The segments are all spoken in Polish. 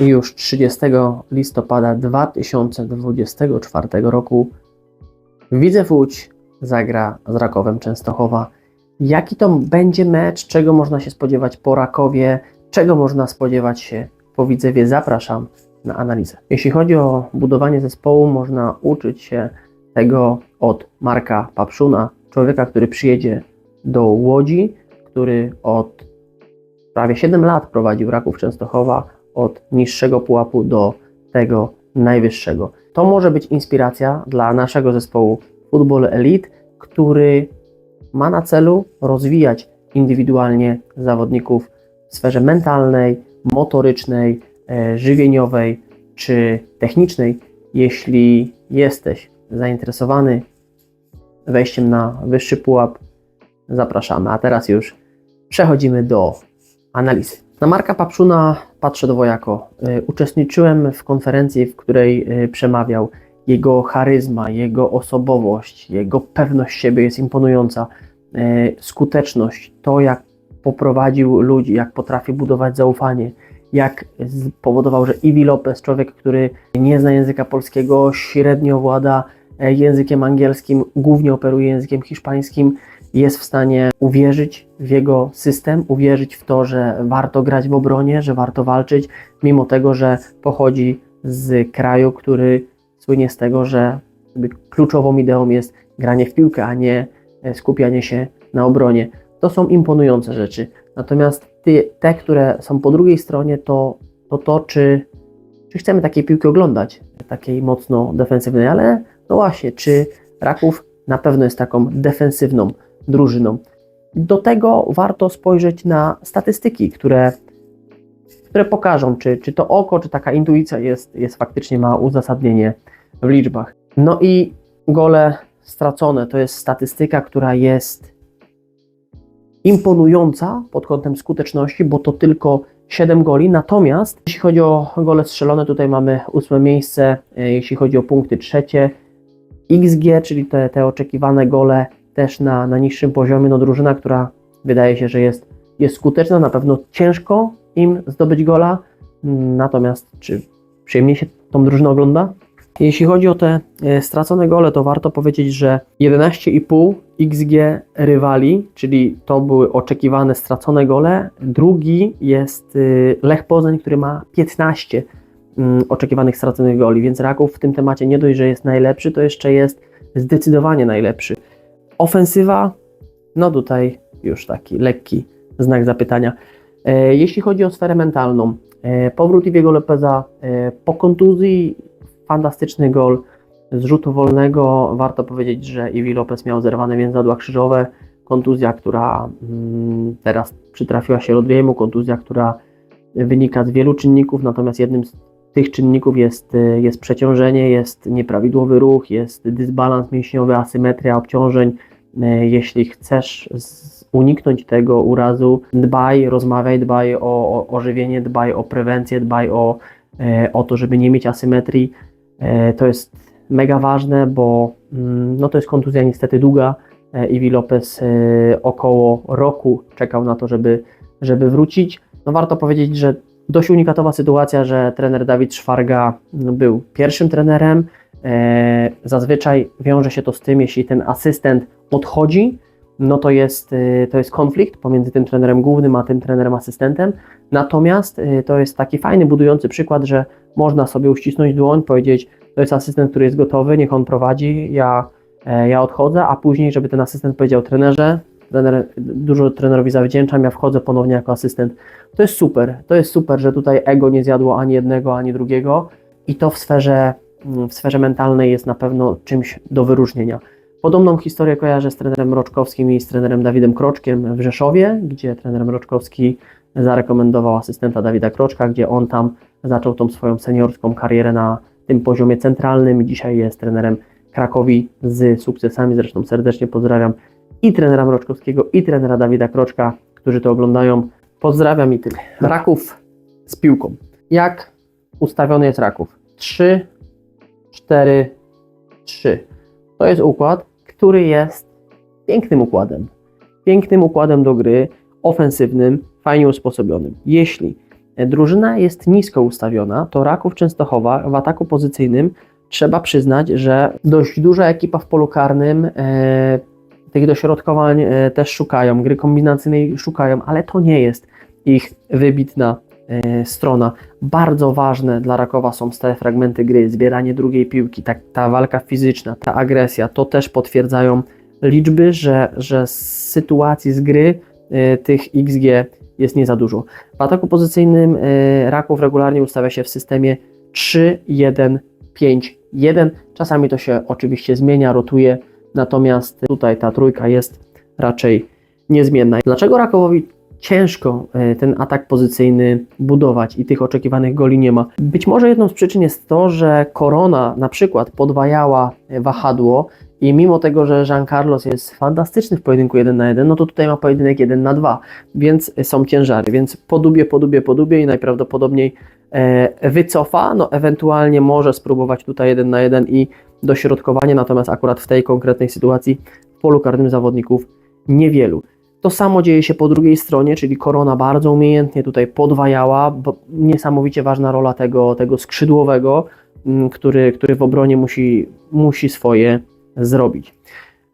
Już 30 listopada 2024 roku Widzew Łódź zagra z Rakowem Częstochowa. Jaki to będzie mecz? Czego można się spodziewać po Rakowie? Czego można spodziewać się po Widzewie? Zapraszam na analizę. Jeśli chodzi o budowanie zespołu, można uczyć się tego od Marka Papszuna, człowieka, który przyjedzie do Łodzi, który od prawie 7 lat prowadził Raków Częstochowa od niższego pułapu do tego najwyższego. To może być inspiracja dla naszego zespołu Football Elite, który ma na celu rozwijać indywidualnie zawodników w sferze mentalnej, motorycznej, e, żywieniowej czy technicznej. Jeśli jesteś zainteresowany wejściem na wyższy pułap, zapraszamy. A teraz już przechodzimy do analizy. Na Marka Papszuna patrzę dwojako. Y, Uczestniczyłem w konferencji, w której y, przemawiał. Jego charyzma, jego osobowość, jego pewność siebie jest imponująca. Y, Skuteczność, to jak poprowadził ludzi, jak potrafi budować zaufanie, jak spowodował, że Iwi Lopez, człowiek, który nie zna języka polskiego, średnio włada e, językiem angielskim, głównie operuje językiem hiszpańskim, jest w stanie uwierzyć w jego system, uwierzyć w to, że warto grać w obronie, że warto walczyć, mimo tego, że pochodzi z kraju, który słynie z tego, że kluczową ideą jest granie w piłkę, a nie e, skupianie się na obronie. To są imponujące rzeczy. Natomiast te, które są po drugiej stronie, to to, to czy, czy chcemy takiej piłki oglądać, takiej mocno defensywnej, ale no właśnie, czy Raków na pewno jest taką defensywną drużyną. Do tego warto spojrzeć na statystyki, które, które pokażą, czy, czy to oko, czy taka intuicja jest, jest faktycznie ma uzasadnienie w liczbach. No i gole stracone to jest statystyka, która jest imponująca pod kątem skuteczności, bo to tylko 7 goli. Natomiast jeśli chodzi o gole strzelone, tutaj mamy ósme miejsce, e, jeśli chodzi o punkty trzecie. XG, czyli te, te oczekiwane gole też na, na niższym poziomie. No drużyna, która wydaje się, że jest, jest skuteczna, na pewno ciężko im zdobyć gola. Natomiast czy przyjemnie się tą drużynę ogląda? Jeśli chodzi o te e, stracone gole, to warto powiedzieć, że 11,5 XG rywali, czyli to były oczekiwane stracone gole. Drugi jest y, Lech Poznań, który ma 15 mm, oczekiwanych straconych goli, więc Raków w tym temacie nie dość, że jest najlepszy, to jeszcze jest zdecydowanie najlepszy. Ofensywa, no tutaj już taki lekki znak zapytania. E, Jeśli chodzi o sferę mentalną, e, powrót Iwiego Lopeza e, po kontuzji, fantastyczny gol z rzutu wolnego. Warto powiedzieć, że Iwi Lopez miał zerwane więzadła krzyżowe, kontuzja, która mm, teraz przytrafiła się Rodriemu, kontuzja, która wynika z wielu czynników, natomiast jednym z tych czynników jest, y, jest przeciążenie, jest nieprawidłowy ruch, jest dysbalans mięśniowy, asymetria obciążeń. Y, Jeśli chcesz uniknąć tego urazu, dbaj, rozmawiaj, dbaj o, o, o żywienie, dbaj o prewencję, dbaj o, e, o to, żeby nie mieć asymetrii. To jest mega ważne, bo mm, no to jest kontuzja niestety długa. Iwi Lopez około roku czekał na to, żeby, żeby wrócić. No warto powiedzieć, że dość unikatowa sytuacja, że trener Dawid Szwarga był pierwszym trenerem. E, Zazwyczaj wiąże się to z tym, jeśli ten asystent odchodzi, no to jest, e, to jest konflikt pomiędzy tym trenerem głównym a tym trenerem asystentem. Natomiast e, to jest taki fajny, budujący przykład, że można sobie uścisnąć dłoń, powiedzieć, to jest asystent, który jest gotowy, niech on prowadzi, ja, ja odchodzę, a później, żeby ten asystent powiedział trenerze, trener, dużo trenerowi zawdzięczam, ja wchodzę ponownie jako asystent. To jest super, to jest super, że tutaj ego nie zjadło ani jednego, ani drugiego i to w sferze, mm, w sferze mentalnej jest na pewno czymś do wyróżnienia. Podobną historię kojarzę z trenerem Roczkowskim i z trenerem Dawidem Kroczkiem w Rzeszowie, gdzie trener Roczkowski zarekomendował asystenta Dawida Kroczka, gdzie on tam zaczął tą swoją seniorską karierę na tym poziomie centralnym i dzisiaj jest trenerem Krakowi z sukcesami. Zresztą serdecznie pozdrawiam i trenera Mroczkowskiego, i trenera Dawida Kroczka, którzy to oglądają. Pozdrawiam i tyle. Raków z piłką. Jak ustawiony jest Raków? 3, 4, 3. To jest układ, który jest pięknym układem. Pięknym układem do gry, ofensywnym, fajnie usposobionym. Jeśli drużyna jest nisko ustawiona, to Raków Częstochowa w ataku pozycyjnym trzeba przyznać, że dość duża ekipa w polu karnym e, tych dośrodkowań e, też szukają, gry kombinacyjnej szukają, ale to nie jest ich wybitna e, strona. Bardzo ważne dla Rakowa są te fragmenty gry, zbieranie drugiej piłki, ta, ta walka fizyczna, ta agresja. To też potwierdzają liczby, że, że z sytuacji z gry e, tych XG jest nie za dużo. W ataku pozycyjnym Raków regularnie ustawia się w systemie 3-1-5-1. Czasami to się oczywiście zmienia, rotuje, natomiast tutaj ta trójka jest raczej niezmienna. Dlaczego Rakowowi ciężko e, ten atak pozycyjny budować i tych oczekiwanych goli nie ma? Być może jedną z przyczyn jest to, że Korona na przykład podwajała e, wahadło i mimo tego, że Jean Carlos jest fantastyczny w pojedynku 1 na 1, no to tutaj ma pojedynek 1 na 2, więc są ciężary, więc podubie, podubie, podubie i najprawdopodobniej e, wycofa, no ewentualnie może spróbować tutaj 1 na 1 i dośrodkowanie, natomiast akurat w tej konkretnej sytuacji w polu karnym zawodników niewielu. To samo dzieje się po drugiej stronie, czyli Korona bardzo umiejętnie tutaj podwajała, bo niesamowicie ważna rola tego, tego skrzydłowego, m, który, który w obronie musi, musi swoje zrobić.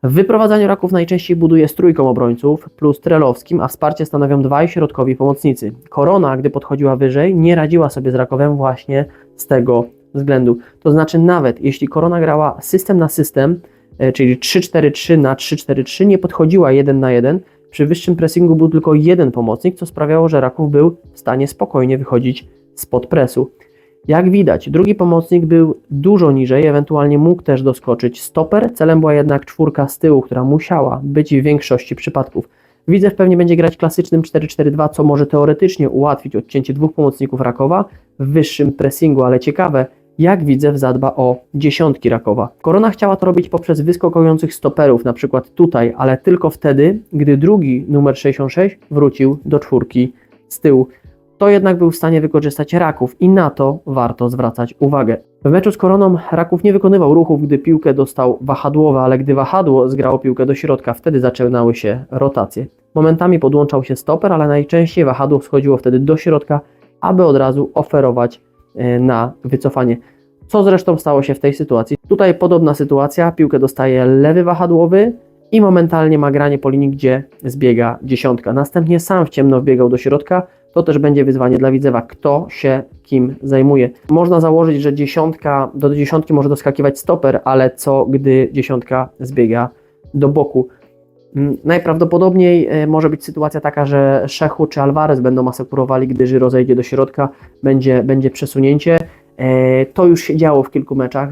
W wyprowadzaniu raków najczęściej buduje z trójką obrońców plus Trelowskim, a wsparcie stanowią dwaj środkowi pomocnicy. Korona, gdy podchodziła wyżej, nie radziła sobie z Rakowem właśnie z tego względu. To znaczy nawet jeśli Korona grała system na system, e, czyli 3-4-3 na 3-4-3, nie podchodziła 1 na 1, przy wyższym pressingu był tylko jeden pomocnik, co sprawiało, że Raków był w stanie spokojnie wychodzić spod presu. Jak widać, drugi pomocnik był dużo niżej, ewentualnie mógł też doskoczyć stoper, celem była jednak czwórka z tyłu, która musiała być w większości przypadków. Widzew pewnie będzie grać klasycznym 4-4-2, co może teoretycznie ułatwić odcięcie dwóch pomocników Rakowa w wyższym pressingu, ale ciekawe, jak Widzew zadba o dziesiątki Rakowa. Korona chciała to robić poprzez wyskakujących stoperów, na przykład tutaj, ale tylko wtedy, gdy drugi numer 66 wrócił do czwórki z tyłu to jednak był w stanie wykorzystać Raków i na to warto zwracać uwagę. W meczu z Koroną Raków nie wykonywał ruchów, gdy piłkę dostał wahadłowe, ale gdy wahadło zgrało piłkę do środka, wtedy zaczynały się rotacje. Momentami podłączał się stoper, ale najczęściej wahadło schodziło wtedy do środka, aby od razu oferować na wycofanie. Co zresztą stało się w tej sytuacji? Tutaj podobna sytuacja, piłkę dostaje lewy wahadłowy, i momentalnie ma granie po linii, gdzie zbiega dziesiątka. Następnie sam w ciemno wbiegał do środka, to też będzie wyzwanie dla widzewa, kto się kim zajmuje. Można założyć, że dziesiątka, do dziesiątki może doskakiwać stoper, ale co gdy dziesiątka zbiega do boku. Najprawdopodobniej e, może być sytuacja taka, że Szechu czy Alvarez będą asekurowali, gdy Żyro zejdzie do środka, będzie, będzie przesunięcie. E, To już się działo w kilku meczach.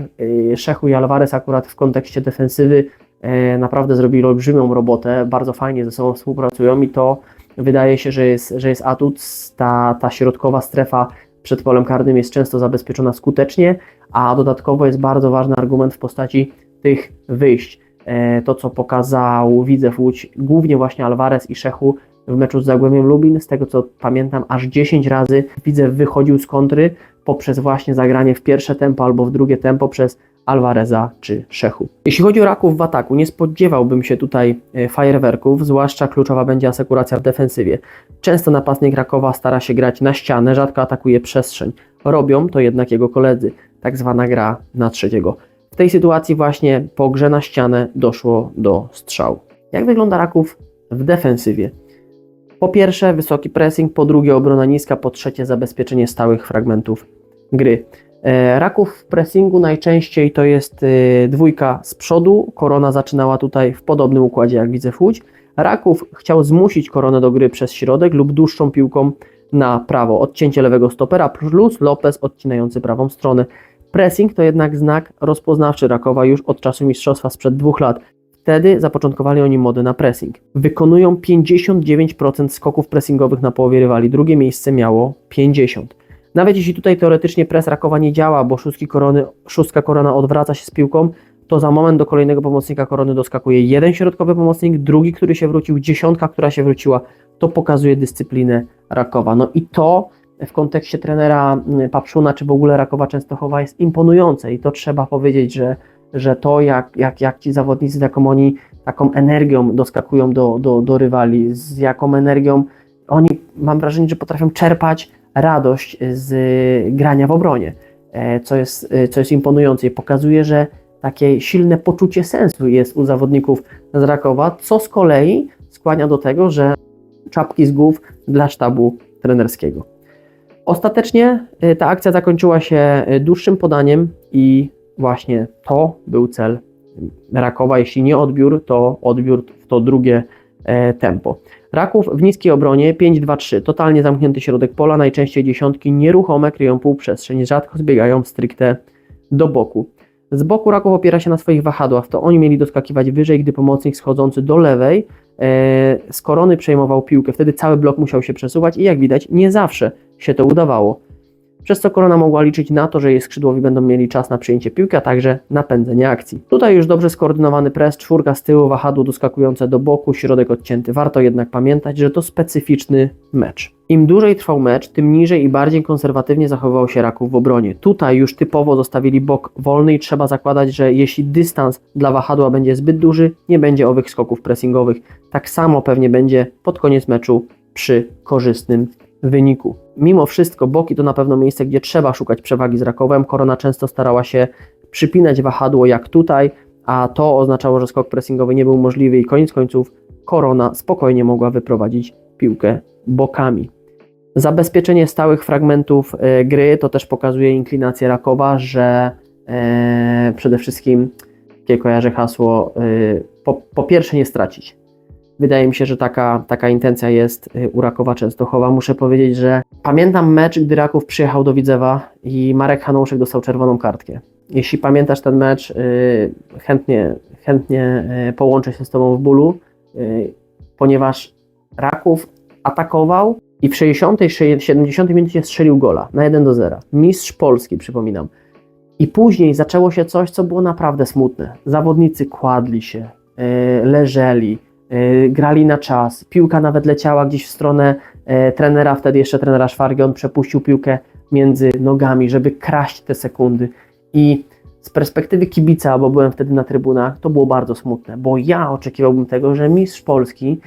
E, Szechu i Alvarez akurat w kontekście defensywy naprawdę zrobili olbrzymią robotę, bardzo fajnie ze sobą współpracują i to wydaje się, że jest, że jest atut. Ta, ta środkowa strefa przed polem karnym jest często zabezpieczona skutecznie, a dodatkowo jest bardzo ważny argument w postaci tych wyjść. E, To, co pokazał Widzew Łódź, głównie właśnie Alvarez i Szechu w meczu z Zagłębiem Lubin, z tego co pamiętam, aż 10 razy Widzew wychodził z kontry poprzez właśnie zagranie w pierwsze tempo albo w drugie tempo przez Alvareza czy Szechu. Jeśli chodzi o Raków w ataku, nie spodziewałbym się tutaj e, fajerwerków, zwłaszcza kluczowa będzie asekuracja w defensywie. Często napastnik Rakowa stara się grać na ścianę, rzadko atakuje przestrzeń. Robią to jednak jego koledzy, tak zwana gra na trzeciego. W tej sytuacji właśnie po grze na ścianę doszło do strzału. Jak wygląda Raków w defensywie? Po pierwsze wysoki pressing, po drugie obrona niska, po trzecie zabezpieczenie stałych fragmentów gry. E, Raków w pressingu najczęściej to jest e, dwójka z przodu. Korona zaczynała tutaj w podobnym układzie jak widzę w Łódź. Raków chciał zmusić koronę do gry przez środek lub dłuższą piłką na prawo. Odcięcie lewego stopera plus Lopez odcinający prawą stronę. Pressing to jednak znak rozpoznawczy Rakowa już od czasu mistrzostwa sprzed dwóch lat. Wtedy zapoczątkowali oni modę na pressing. Wykonują 59% skoków pressingowych na połowie rywali. Drugie miejsce miało 50%. Nawet jeśli tutaj teoretycznie pres Rakowa nie działa, bo korony, szóstka korona odwraca się z piłką, to za moment do kolejnego pomocnika korony doskakuje jeden środkowy pomocnik, drugi, który się wrócił, dziesiątka, która się wróciła. To pokazuje dyscyplinę Rakowa. No i to w kontekście trenera mm, Papszuna, czy w ogóle Rakowa Częstochowa jest imponujące i to trzeba powiedzieć, że, że to jak, jak, jak ci zawodnicy, z jaką oni taką energią doskakują do, do, do rywali, z jaką energią oni, mam wrażenie, że potrafią czerpać radość z grania w obronie, e, co jest, e, co jest imponujące i pokazuje, że takie silne poczucie sensu jest u zawodników z Rakowa, co z kolei skłania do tego, że czapki z głów dla sztabu trenerskiego. Ostatecznie y, ta akcja zakończyła się y, dłuższym podaniem i właśnie to był cel Rakowa. Jeśli nie odbiór, to odbiór w to drugie e, tempo. Raków w niskiej obronie 5-2-3, totalnie zamknięty środek pola, najczęściej dziesiątki nieruchome kryją półprzestrzeń, rzadko zbiegają stricte do boku. Z boku Raków opiera się na swoich wahadłach, to oni mieli doskakiwać wyżej, gdy pomocnik schodzący do lewej e, z korony przejmował piłkę. Wtedy cały blok musiał się przesuwać i jak widać nie zawsze się to udawało. Przez co korona mogła liczyć na to, że jej skrzydłowi będą mieli czas na przyjęcie piłki, a także na pędzenie akcji. Tutaj już dobrze skoordynowany pres, czwórka z tyłu, wahadło doskakujące do boku, środek odcięty. Warto jednak pamiętać, że to specyficzny mecz. Im dłużej trwał mecz, tym niżej i bardziej konserwatywnie zachowywał się Raków w obronie. Tutaj już typowo zostawili bok wolny i trzeba zakładać, że jeśli dystans dla wahadła będzie zbyt duży, nie będzie owych skoków pressingowych. Tak samo pewnie będzie pod koniec meczu przy korzystnym wyniku. Mimo wszystko boki to na pewno miejsce, gdzie trzeba szukać przewagi z Rakowem. Korona często starała się przypinać wahadło jak tutaj, a to oznaczało, że skok pressingowy nie był możliwy i koniec końców Korona spokojnie mogła wyprowadzić piłkę bokami. Zabezpieczenie stałych fragmentów e, gry to też pokazuje inklinację Rakowa, że e, przede wszystkim, jakie kojarzę hasło, e, po, po pierwsze nie stracić. Wydaje mi się, że taka, taka intencja jest y, u Rakowa Częstochowa. Muszę powiedzieć, że pamiętam mecz, gdy Raków przyjechał do Widzewa i Marek Hanouszek dostał czerwoną kartkę. Jeśli pamiętasz ten mecz, y, chętnie, chętnie y, połączę się z Tobą w bólu, ponieważ Raków atakował i w 60. 70 minucie strzelił gola na 1 do 0. Mistrz Polski, przypominam. I później zaczęło się coś, co było naprawdę smutne. Zawodnicy kładli się, leżeli, grali na czas. Piłka nawet leciała gdzieś w stronę e, trenera, wtedy jeszcze trenera Szwargi, on przepuścił piłkę między nogami, żeby kraść te sekundy. I z perspektywy kibica, bo byłem wtedy na trybunach, to było bardzo smutne, bo ja oczekiwałbym tego, że mistrz Polski,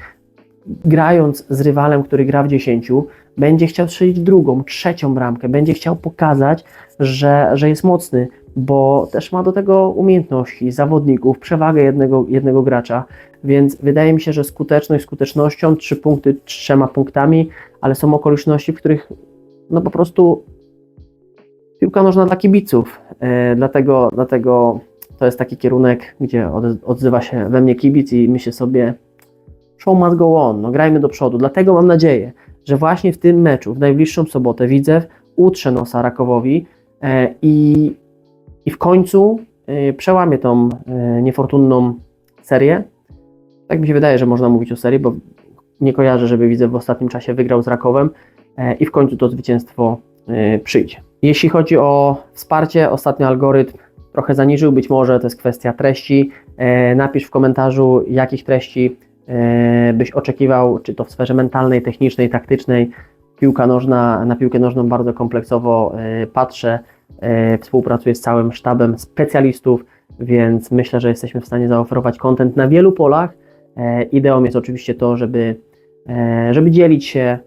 grając z rywalem, który gra w 10, będzie chciał strzelić drugą, trzecią bramkę, będzie chciał pokazać, że, że jest mocny, bo też ma do tego umiejętności, zawodników, przewagę jednego, jednego gracza, więc wydaje mi się, że skuteczność skutecznością, trzy punkty trzema punktami, ale są okoliczności, w których no po prostu piłka nożna dla kibiców, e, dlatego, dlatego to jest taki kierunek, gdzie od, odzywa się we mnie kibic i myślę sobie show must go on, no grajmy do przodu, dlatego mam nadzieję, że właśnie w tym meczu, w najbliższą sobotę Widzew utrze nosa Rakowowi e, i i w końcu y, przełamie tą y, niefortunną serię. Tak mi się wydaje, że można mówić o serii, bo nie kojarzę, żeby widzę w ostatnim czasie wygrał z Rakowem e, i w końcu to zwycięstwo y, przyjdzie. Jeśli chodzi o wsparcie, ostatni algorytm trochę zaniżył, być może to jest kwestia treści. E, napisz w komentarzu, jakich treści e, byś oczekiwał, czy to w sferze mentalnej, technicznej, taktycznej. Piłka nożna, na piłkę nożną bardzo kompleksowo patrzę. E, współpracuję z całym sztabem specjalistów, więc myślę, że jesteśmy w stanie zaoferować kontent na wielu polach. E, ideą jest oczywiście to, żeby, e, żeby dzielić się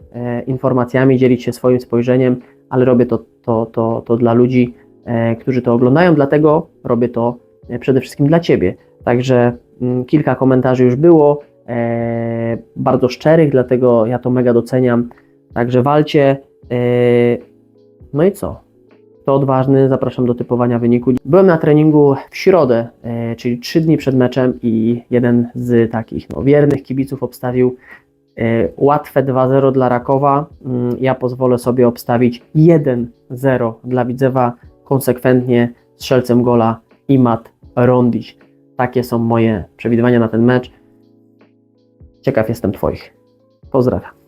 informacjami, dzielić się swoim spojrzeniem, ale robię to, to, to, to dla ludzi, którzy to oglądają, dlatego robię to przede wszystkim dla Ciebie. Także mm, kilka komentarzy już było, bardzo szczerych, dlatego ja to mega doceniam. Także walcie. No i co? To odważny, zapraszam do typowania wyniku. Byłem na treningu w środę, e, czyli trzy dni przed meczem i jeden z takich no, wiernych kibiców obstawił e, łatwe 2-0 dla Rakowa. Mm, ja pozwolę sobie obstawić 1-0 dla Widzewa, konsekwentnie strzelcem gola Imat Rondić. Takie są moje przewidywania na ten mecz. Ciekaw jestem Twoich. Pozdrawiam.